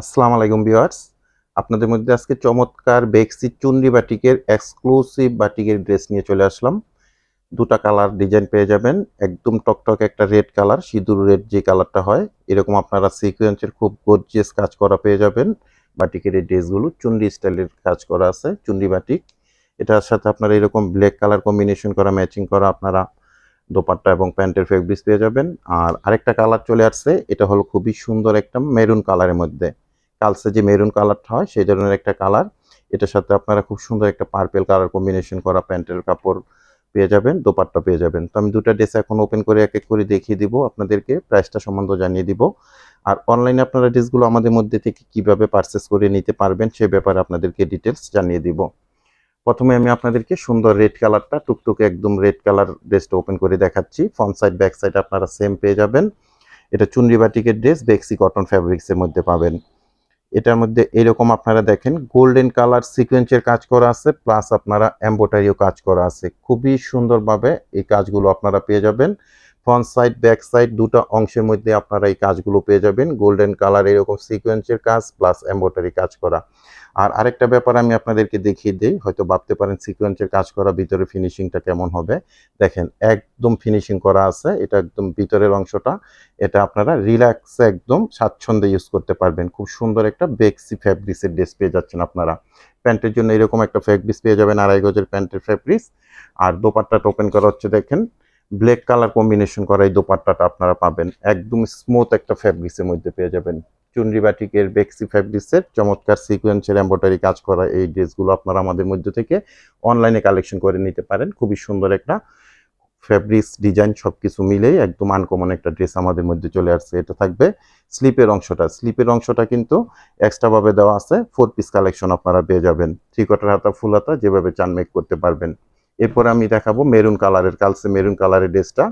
আসসালামু আলাইকুম ভিউয়ার্স। আপনাদের মধ্যে আজকে চমৎকার বেক্সি চুন্ডি বাটিকের এক্সক্লুসিভ বাটিকের ড্রেস নিয়ে চলে আসলাম। দুটা কালার ডিজাইন পেয়ে যাবেন। একদম টকটক একটা রেড কালার সিঁদুর রেড যে কালারটা হয়, এরকম আপনারা সিকোয়েন্সের খুব গর্জিয়াস কাজ করা পেয়ে যাবেন। বাটিকের এই ড্রেসগুলো চুন্ডি স্টাইলের কাজ করা আছে চুন্ডি বাটিক। এটার সাথে আপনারা এরকম ব্ল্যাক কালার কম্বিনেশন করা ম্যাচিং করা আপনারা দোপাট্টা এবং প্যান্টের ফেব্রিক্স পেয়ে যাবেন। আর আরেকটা কালার চলে আসছে, এটা হলো খুবই সুন্দর একটা মেরুন কালারের মধ্যে। কালসে যে মেরুন কালারটা হয়, সেই ধরনের একটা কালার এটার সাথে আপনারা খুব সুন্দর একটা পার্পেল কালার কম্বিনেশন করা প্যান্টের কাপড় পেয়ে যাবেন, দোপাট্টা পেয়ে যাবেন। তো আমি দুটা ড্রেস এখন ওপেন করে এক এক করে দেখিয়ে দিব, আপনাদেরকে প্রাইসটা সম্বন্ধ জানিয়ে দিব। আর অনলাইনে আপনারা ড্রেসগুলো আমাদের মধ্যে থেকে কীভাবে পারচেস করে নিতে পারবেন, সে ব্যাপারে আপনাদেরকে ডিটেলস জানিয়ে দিব। প্রথমে আমি আপনাদেরকে সুন্দর রেড কালারটা টুকটুকে একদম রেড কালার ড্রেসটা ওপেন করে দেখাচ্ছি। ফ্রন্ট সাইড ব্যাক সাইড আপনারা সেম পেয়ে যাবেন। এটা চুনরি বাটিকের ড্রেস বেক্সি কটন ফ্যাব্রিক্সের মধ্যে পাবেন। এটার মধ্যে এরকম আপনারা দেখেন গোল্ডেন কালার সিকোয়েন্সের কাজ করা আছে প্লাস আপনারা এম্বোটারিও কাজ করা আছে। খুবই সুন্দরভাবে এই কাজগুলো আপনারা পেয়ে যাবেন। ফ্রন্ট সাইড ব্যাক সাইড দুটো অংশের মধ্যে আপনারা এই কাজগুলো পেয়ে যাবেন। গোল্ডেন কালার এরকম সিকোয়েন্সের কাজ প্লাস এম্বোটারি কাজ করা। আর আরেকটা ব্যাপার আমি আপনাদেরকে দেখিয়ে দিই, হয়তো ভাবতে পারেন সিকোয়েন্সের কাজ করা, ভিতরে ফিনিশিংটা কেমন হবে। দেখেন, একদম ফিনিশিং করা আছে, এটা একদম ভিতরের অংশটা। এটা আপনারা রিল্যাক্সে একদম স্বাচ্ছন্দ্যে ইউজ করতে পারবেন। খুব সুন্দর একটা বেক্সি ফ্যাব্রিক্সের ড্রেস পেয়ে যাচ্ছেন আপনারা। প্যান্টের জন্য এরকম একটা ফ্যাব্রিক্স পেয়ে যাবেন, আড়াই গজের প্যান্টের ফ্যাব্রিক্স আর দোপাট্টাটা ওপেন করা হচ্ছে, দেখেন। ব্ল্যাক কালার কম্বিনেশন করা এই দোপাট্টাটা আপনারা পাবেন। একদম স্মুথ একটা ফ্যাব্রিক্সের মধ্যে পেয়ে যাবেন। চুনরি বাটিকের বেক্সি ফ্যাব্রিক্সের চমৎকার সিকুয়েন্সের এম্ব্রয়ডারি কাজ করা এই ড্রেসগুলো আপনারা আমাদের মধ্যে থেকে অনলাইনে কালেকশন করে নিতে পারেন। খুবই সুন্দর একটা ফ্যাব্রিক্স ডিজাইন সব কিছু মিলেই একদম আনকমন একটা ড্রেস আমাদের মধ্যে চলে আসছে। এটা থাকবে স্লিপের অংশটা। স্লিপের অংশটা কিন্তু এক্সট্রাভাবে দেওয়া আছে। ফোর পিস কালেকশন আপনারা পেয়ে যাবেন। থ্রি কোয়ার্টার হাতা ফুল হাতা, যেভাবে চান মেক করতে পারবেন। এরপরে আমি দেখাবো মেরুন কালারের কালসে মেরুন কালারের ড্রেসটা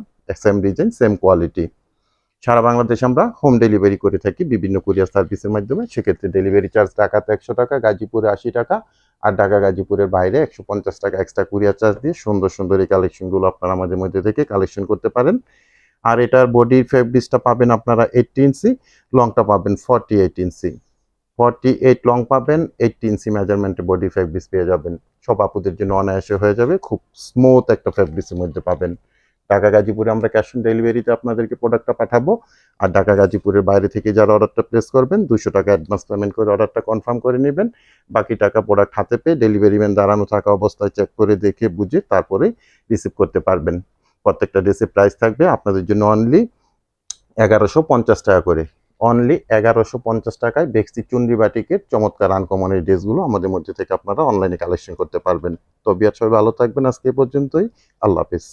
সেম ডিজাইন সেম কোয়ালিটি সারা বাংলাদেশে আমরা হোম ডেলিভারি করে থাকি বিভিন্ন কুরিয়ার সার্ভিসের মাধ্যমে। সেক্ষেত্রে ডেলিভারি চার্জ ঢাকাতে একশো টাকা, গাজীপুরে আশি টাকা আর ঢাকা, গাজীপুরের বাইরে একশো পঞ্চাশ টাকা এক্সট্রা কুরিয়ার চার্জ দিয়ে সুন্দর সুন্দর এই কালেকশনগুলো আপনারা আমাদের মধ্যে থেকে কালেকশন করতে পারেন। আর এটার বডির ফেব্রিক্সটা পাবেন আপনারা এইটটি ইঞ্চি লংটা পাবেন forty eight inch forty eight long পাবেন এইটটি ইঞ্চি মেজারমেন্টে বডি ফেব্রিক্স পেয়ে যাবেন। সব আপুদের জন্য অনায়াসে হয়ে যাবে, খুব স্মুথ একটা ফেব্রিক্সের মধ্যে পাবেন। ঢাকা গাজীপুরে আমরা ক্যাশ অন ডেলিভারিতে আপনাদেরকে প্রোডাক্টটা পাঠাবো। আর ঢাকা গাজীপুরের বাইরে থেকে যারা অর্ডারটা প্লেস করবেন দুশো টাকা অ্যাডভান্স পেমেন্ট করে অর্ডারটা কনফার্ম করে নেবেন। বাকি টাকা প্রোডাক্ট হাতে পেয়ে ডেলিভারি ম্যান দাঁড়ানো থাকা অবস্থায় চেক করে দেখে বুঝে তারপরে রিসিভ করতে পারবেন। প্রত্যেকটা ড্রেসের প্রাইস থাকবে আপনাদের জন্য অনলি এগারোশো পঞ্চাশ টাকা করে। অনলি এগারোশো পঞ্চাশ টাকায় বেক্সি চুন্ডি বাটিকের চমৎকার আনকমন এই ড্রেসগুলো আমাদের মধ্যে থেকে আপনারা অনলাইনে কালেকশন করতে পারবেন। তবে আর সবাই ভালো থাকবেন আজকে পর্যন্তই। আল্লাহ হাফিজ।